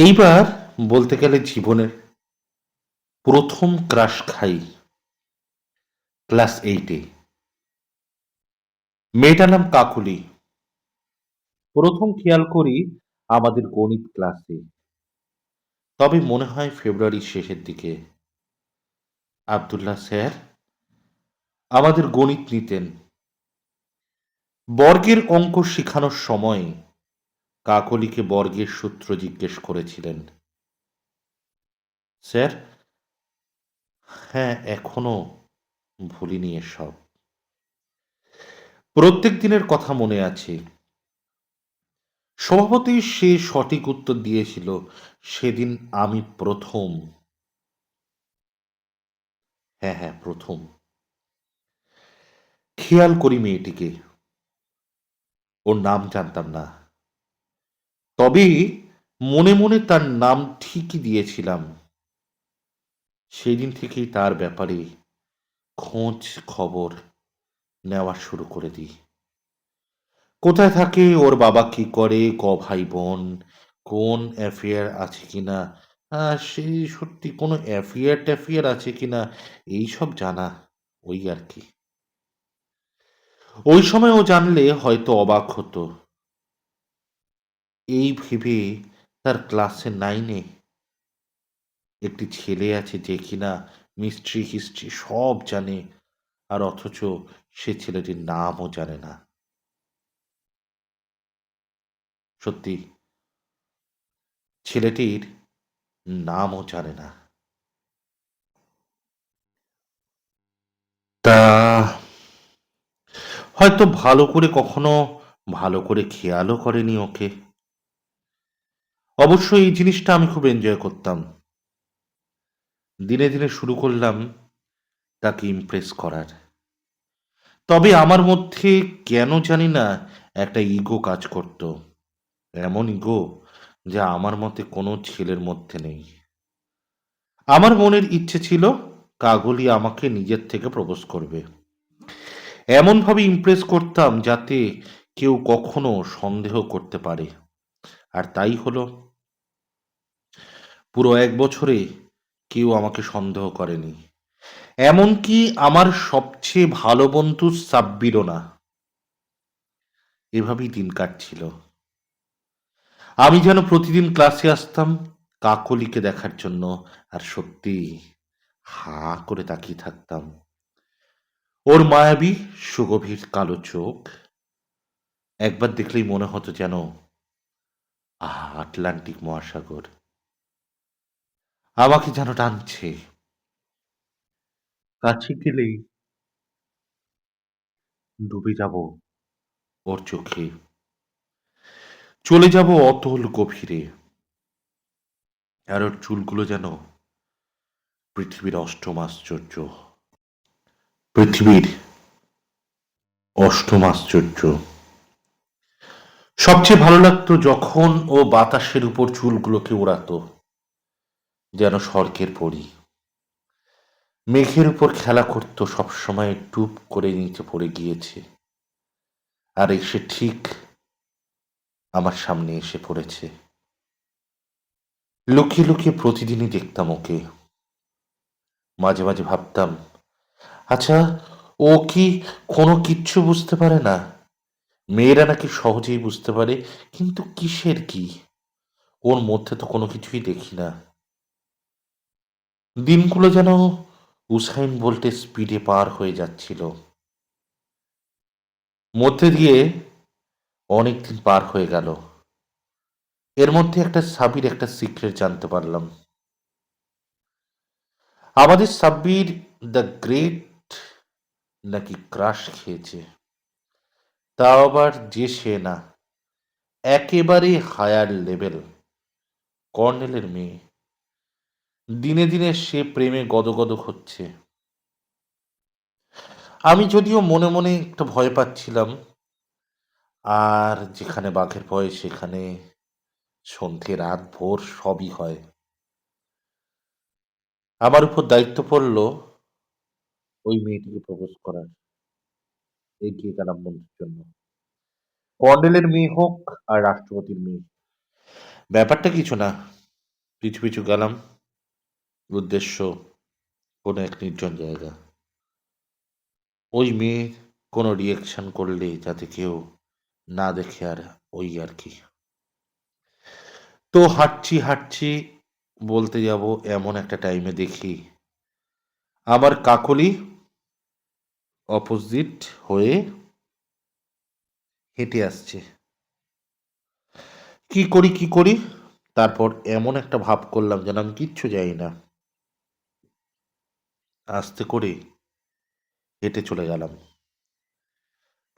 এইবার বলতে গেলে জীবনের প্রথম ক্রাশ খাই ক্লাস এইটে। মেয়েটার নাম কাকুলি। প্রথম খেয়াল করি আমাদের গণিত ক্লাসে। তবে মনে হয় ফেব্রুয়ারির শেষের দিকে। আবদুল্লাহ স্যার, আমাদের গণিত নিতেন। বর্গের অঙ্ক শেখানোর সময় কাকলিকে বর্গের সূত্র জিজ্ঞেস করেছিলেন। স্যার হ্যাঁ এখনও ভুলিনি এসব। প্রত্যেক দিনের কথা মনে আছে। স্বভাবতই সে সঠিক উত্তর দিয়েছিল, সেদিন আমি প্রথম। হ্যাঁ হ্যাঁ প্রথম। খেয়াল করি মেয়েটিকে। ওর নাম জানতাম না। তবে মনে মনে তার নাম ঠিকই দিয়েছিলাম। সেদিন থেকেই তার ব্যাপারে খোঁজ খবর নেওয়া শুরু করে দিই। কোথায় থাকে, ওর বাবা কি করে, ক ভাই বোন, কোন অ্যাফেয়ার আছে কিনা সেই সত্যি কোনো অ্যাফেয়ার ট্যাফেয়ার আছে কিনা, এইসব জানা ওই আর কি। ওই সময় ও জানলে হয়তো অবাক হতো। এই ভেবে তার ক্লাসে নাইনে একটি ছেলে আছে যে কিনা মিস্ট্রি হিস্ট্রি সব জানে আর অথচ সে ছেলেটির নামও জানে না। সত্যি, ছেলেটির নামও জানে না। তা হয়তো ভালো করে কখনো ভালো করে খেয়ালও করেনি ওকে। অবশ্য এই জিনিসটা আমি খুব এনজয় করতাম। দিনে দিনে শুরু করলাম তাকে ইমপ্রেস করার। তবে আমার মধ্যে কেন জানি না একটা ইগো কাজ করত। এমন ইগো যা আমার মতে কোনো ছেলের মধ্যে নেই। আমার মনের ইচ্ছে ছিল কাগলি আমাকে নিজের থেকে প্রপোজ করবে। এমনভাবে ইমপ্রেস করতাম যাতে কেউ কখনো সন্দেহ করতে পারে। আর তাই হলো পুরো এক বছরে কেউ আমাকে সন্দেহ করেনি। এমনকি আমার সবচেয়ে ভালো বন্ধু সাব্বিরও না। এভাবেই দিন কাটছিল। আমি যেন প্রতিদিন ক্লাসে আসতাম কাকলিকে দেখার জন্য আর সত্যি হা করে তাকিয়ে থাকতাম। ওর মায়াবী, সুগভীর কালো চোখ একবার দেখলেই মনে হতো যেন আহা, আটলান্টিক মহাসাগর। আমাকে যেন টানছে। কাছে গেলেই ডুবে যাব ওর চোখে। চলে যাব অতল গভীরে। আর ওর চুলগুলো যেন পৃথিবীর অষ্টম আশ্চর্য। পৃথিবীর অষ্টম আশ্চর্য। সবচেয়ে ভালো লাগতো যখন ও বাতাসের উপর চুলগুলোকে ওড়াতো যেন স্বর্গের পরি। মেঘের উপর খেলা করতো সবসময় টুপ করে নিচে পড়ে গিয়েছে। আর এসে ঠিক আমার সামনে এসে পড়েছে। লুকিয়ে লুকিয়ে প্রতিদিনই দেখতাম ওকে। মাঝে মাঝে ভাবতাম আচ্ছা ও কি কোনো কিচ্ছু বুঝতে পারে না? মেয়েরা নাকি সহজেই বুঝতে পারে, কিন্তু কিসের কি? ওর মধ্যে তো কোনো কিছুই দেখি না। দিনগুলো যেন উসাইন বোল্টের স্পিডে পার হয়ে যাচ্ছিল। মধ্যে দিয়ে অনেকদিন পার হয়ে গেল। এর মধ্যে একটা সাবির একটা সিক্রেট জানতে পারলাম। আমাদের সাব্বির দ্য গ্রেট নাকি ক্রাশ খেয়েছে। তাও আবার যে সে না, একেবারে হায়ার লেভেল, কর্নেলের মেয়ে। দিনে দিনে সে প্রেমে গদগদ হচ্ছে। আমি যদিও মনে মনে একটু ভয় পাচ্ছিলাম, আর যেখানে বাঘের ভয় সেখানে সন্ধে রাত, ভোর সবই হয়। আমার উপর দায়িত্ব পড়ল ওই মেয়েটিকে প্রপোজ করার, এগিয়ে গেলাম বন্ধুর জন্য। কর্নেলের মেয়ে হোক আর রাষ্ট্রপতির মেয়ে। ব্যাপারটা কিছু না, পিছু পিছু গেলাম। উদ্দেশ্য কোনো এক নির্জন জায়গা। ওই মেয়ে কোনো রিয়েকশন করলে যাতে কেউ না দেখে আর ওই আর কি। তো হাঁটছি হাঁটছি, বলতে যাব এমন একটা টাইমে দেখি আমার কাকলি অপোজিট হয়ে হেঁটে আসছে। কি করি কি করি? তারপর এমন একটা ভাব করলাম যেন আমি কিচ্ছু যাই না। আস্তে করে হেঁটে চলে গেলাম।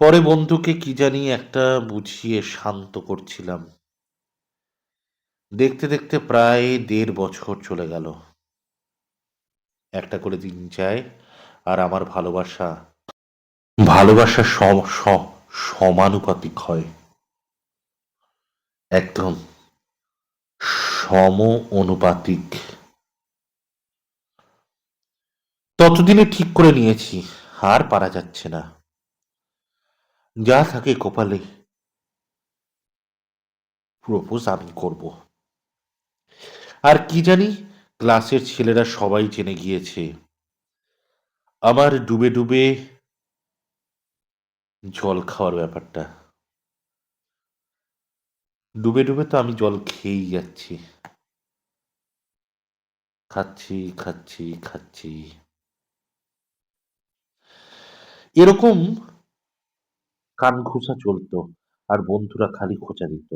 পরে বন্ধুকে কি জানি একটা বুঝিয়ে শান্ত করছিলাম। দেখতে দেখতে প্রায় দেড় বছর চলে গেল। একটা করে দিন যায় আর আমার ভালোবাসা ভালোবাসা সমানুপাতিক হয়। একদম সম অনুপাতিক ততদিনে ঠিক করে নিয়েছি, আর পারা যাচ্ছে না। যা থাকে কপালে, প্রপোজ আমি করব। আর কি জানি, ক্লাসের ছেলেরা সবাই জেনে গিয়েছে। আমার ডুবে ডুবে জল খাওয়ার ব্যাপারটা। ডুবে ডুবে তো আমি জল খেয়েই যাচ্ছি। খাচ্ছি খাচ্ছি খাচ্ছি। এরকম কান ঘুষা চলতো আর বন্ধুরা খালি খোঁচা দিত।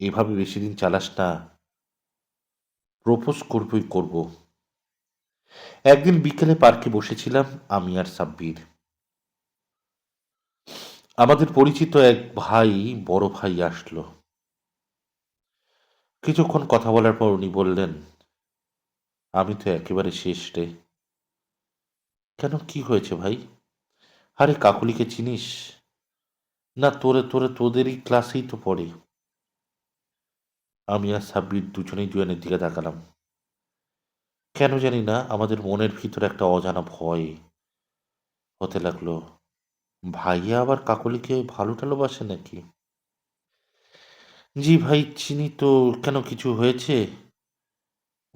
এভাবে বেশি দিন চালাস না প্রপোজ করবই করব। একদিন বিকেলে পার্কে বসেছিলাম আমি আর সাব্বির। আমাদের পরিচিত এক ভাই, বড় ভাই আসলো। কিছুক্ষণ কথা বলার পর উনি বললেন, আমি তো একেবারে শেষ রে। কেন, কি হয়েছে ভাই? আরে কাকুলিকে চিনিস? না, তোরে তোরে, তোদেরই ক্লাসেই তো পড়ে। আমি আর সাব্বির দুজনেই জুয়ানের দিকে তাকালাম। কেন জানি না, আমাদের মনের ভিতরে একটা অজানা ভয়। হতে লাগল, ভাইয়া আবার কাকলিকে ভালো টালোবাসে নাকি? জি ভাই, চিনি তো, কেন কিছু হয়েছে?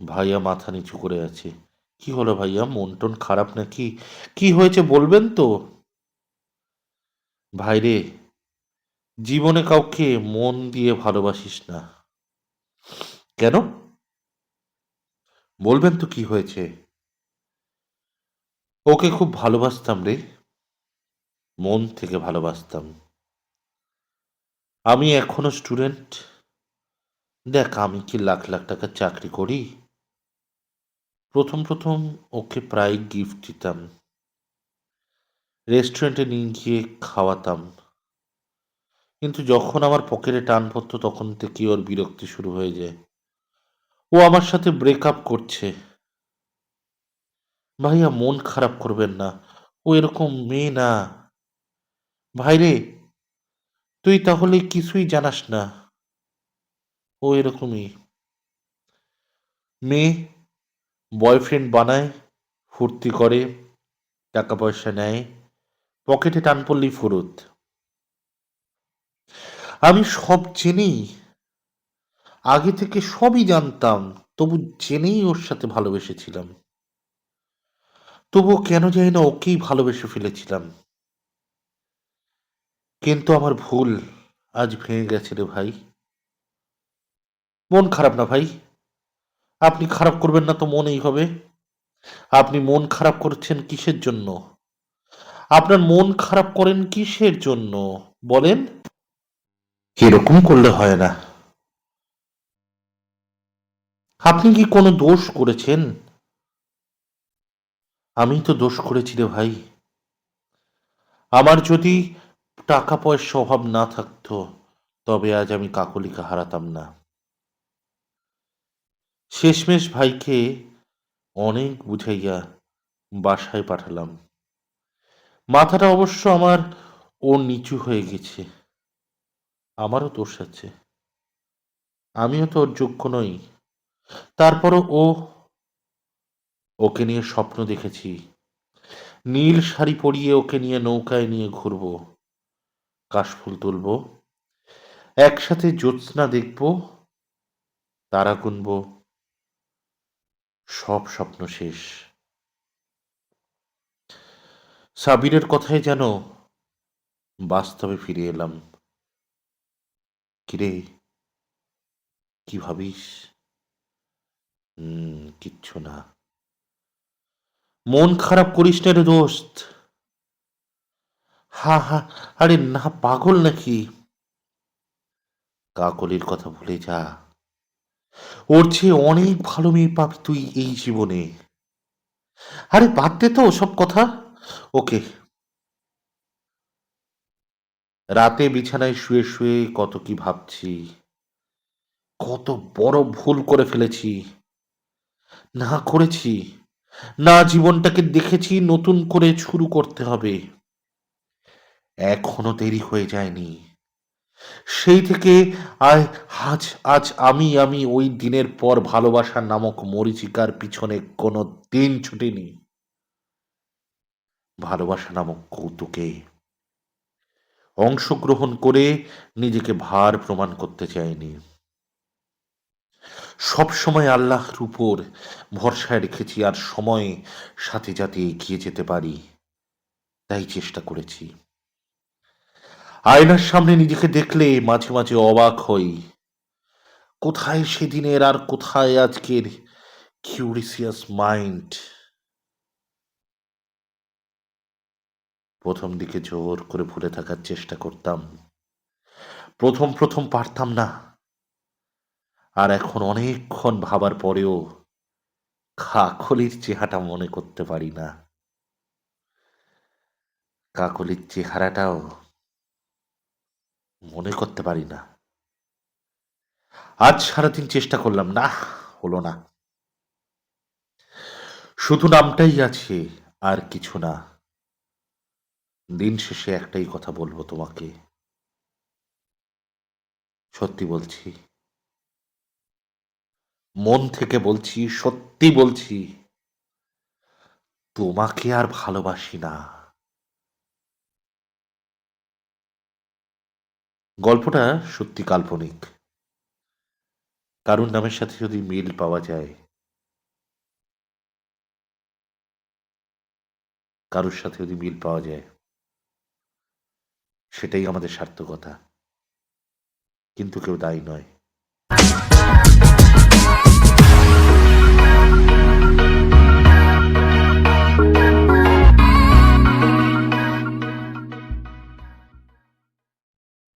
ভাইয়া মাথা নিচু করে আছে। কি হলো ভাইয়া মন টন খারাপ নাকি? কি হয়েছে বলবেন তো? ভাইরে, জীবনে কাউকে মন দিয়ে ভালোবাসিস না। কেন? বলবেন তো কি হয়েছে? ওকে খুব ভালোবাসতাম রে। মন থেকে ভালোবাসতাম। আমি এখনও স্টুডেন্ট। দেখ, আমি কি লাখ লাখ টাকার চাকরি করি? প্রথম প্রথম ওকে প্রায় গিফট দিতাম। রেস্টুরেন্টে নিয়ে গিয়ে খাওয়াতাম। কিন্তু যখন আমার পকেটে টান পড়তো, তখন থেকে ওর বিরক্তি শুরু হয়ে যায়। ও আমার সাথে ব্রেকআপ করছে। ভাইয়া, মন খারাপ করবেন না। ও এরকম মেয়ে না। ভাইরে তুই তাহলে কিছুই জানাস না। ও এরকমই। মেয়ে বয়ফ্রেন্ড বানায়, ফুর্তি করে, টাকা পয়সা নেয়। পকেটে টান পড়লেই ফুরুত। আমি সব জেনেই, আগে থেকে সবই জানতাম, তবু জেনেই ওর সাথে ভালোবেসেছিলাম। তবুও কেন জানি না ওকেই ভালোবেসে ফেলেছিলাম। কিন্তু আমার ভুল আজ ভেঙে গেছে রে ভাই। মন খারাপ না ভাই। আপনি খারাপ করবেন না তো মন এই হবে আপনি মন খারাপ করছেন কিসের জন্য? আপনার মন খারাপ করেন কিসের জন্য? বলেন। এরকম করলে হয় না। আপনি কি কোনো দোষ করেছেন? আমি তো দোষ করেছি রে ভাই। আমার যদি টাকা পয়সা অভাব না থাকতো, তবে আজ আমি কাকলিকে হারাতাম না। শেষমেশ ভাইকে অনেক বুঝাইয়া বাসায় পাঠালাম। মাথাটা অবশ্য আমার ও নিচু হয়ে গেছে। আমারও দোষ আছে। আমিও তো ওর যোগ্য নই। তারপরও ও, ওকে নিয়ে স্বপ্ন দেখেছি। নীল শাড়ি পরিয়ে ওকে নিয়ে নৌকায় নিয়ে ঘুরবো। কাশফুল তুলবো। একসাথে জ্যোৎস্না দেখব। তারা গুনব। সব স্বপ্ন শেষ। সাবিরের কথায় যেন বাস্তবে ফিরে এলাম। কিরে, কি ভাবিস? কিচ্ছু না। মন খারাপ করিস না রে দোস্ত। হা হা, আরে না, পাগল নাকি? কাকলির কথা ভুলে যা। ওর চেয়ে অনেক ভালো মেয়ে পাবি তুই এই জীবনে। আরে বাদ দে তো সব কথা। ওকে। রাতে বিছানায় শুয়ে শুয়ে কত কি ভাবছি। কত বড় ভুল করে ফেলেছি। না করেছি। না জীবনটাকে দেখেছি নতুন করে শুরু করতে হবে। এখনও দেরি হয়ে যায়নি। সেই থেকে আজ আজ আমি আমি ওই দিনের পর ভালোবাসা নামক মরিচিকার পিছনে কোনো দিন ছুটিনি। ভালোবাসা নামক কৌতুকে। অংশগ্রহণ করে নিজেকে ভার প্রমাণ করতে চাইনি সব সময় আল্লাহর উপর ভরসায় রেখেছি আর সময় সাথে যাতে এগিয়ে যেতে পারি, তাই চেষ্টা করেছি। আয়নার সামনে নিজেকে দেখলে মাঝে মাঝে অবাক হই। কোথায় সেদিনের আর কোথায় আজকের কিউরিসিয়াস মাইন্ড প্রথম দিকে জোর করে ভুলে থাকার চেষ্টা করতাম। প্রথম প্রথম পারতাম না। আর এখন অনেকক্ষণ ভাবার পরেও কাকলির চেহারাটা মনে করতে পারি না। কাকলির চেহারাটাও মনে করতে পারি না। আজ সারাদিন চেষ্টা করলাম, না, হলো না। শুধু নামটাই আছে, আর কিছু না। দিন শেষে একটাই কথা বলব তোমাকে। সত্যি বলছি। মন থেকে বলছি, সত্যি বলছি, তোমাকে আর ভালোবাসি না। গল্পটা সত্যি কাল্পনিক। কারুর নামের সাথে যদি মিল পাওয়া যায়, কারুর সাথে যদি মিল পাওয়া যায় সেটাই আমাদের সার্থকতা। কিন্তু কেউ দায়ী নয়।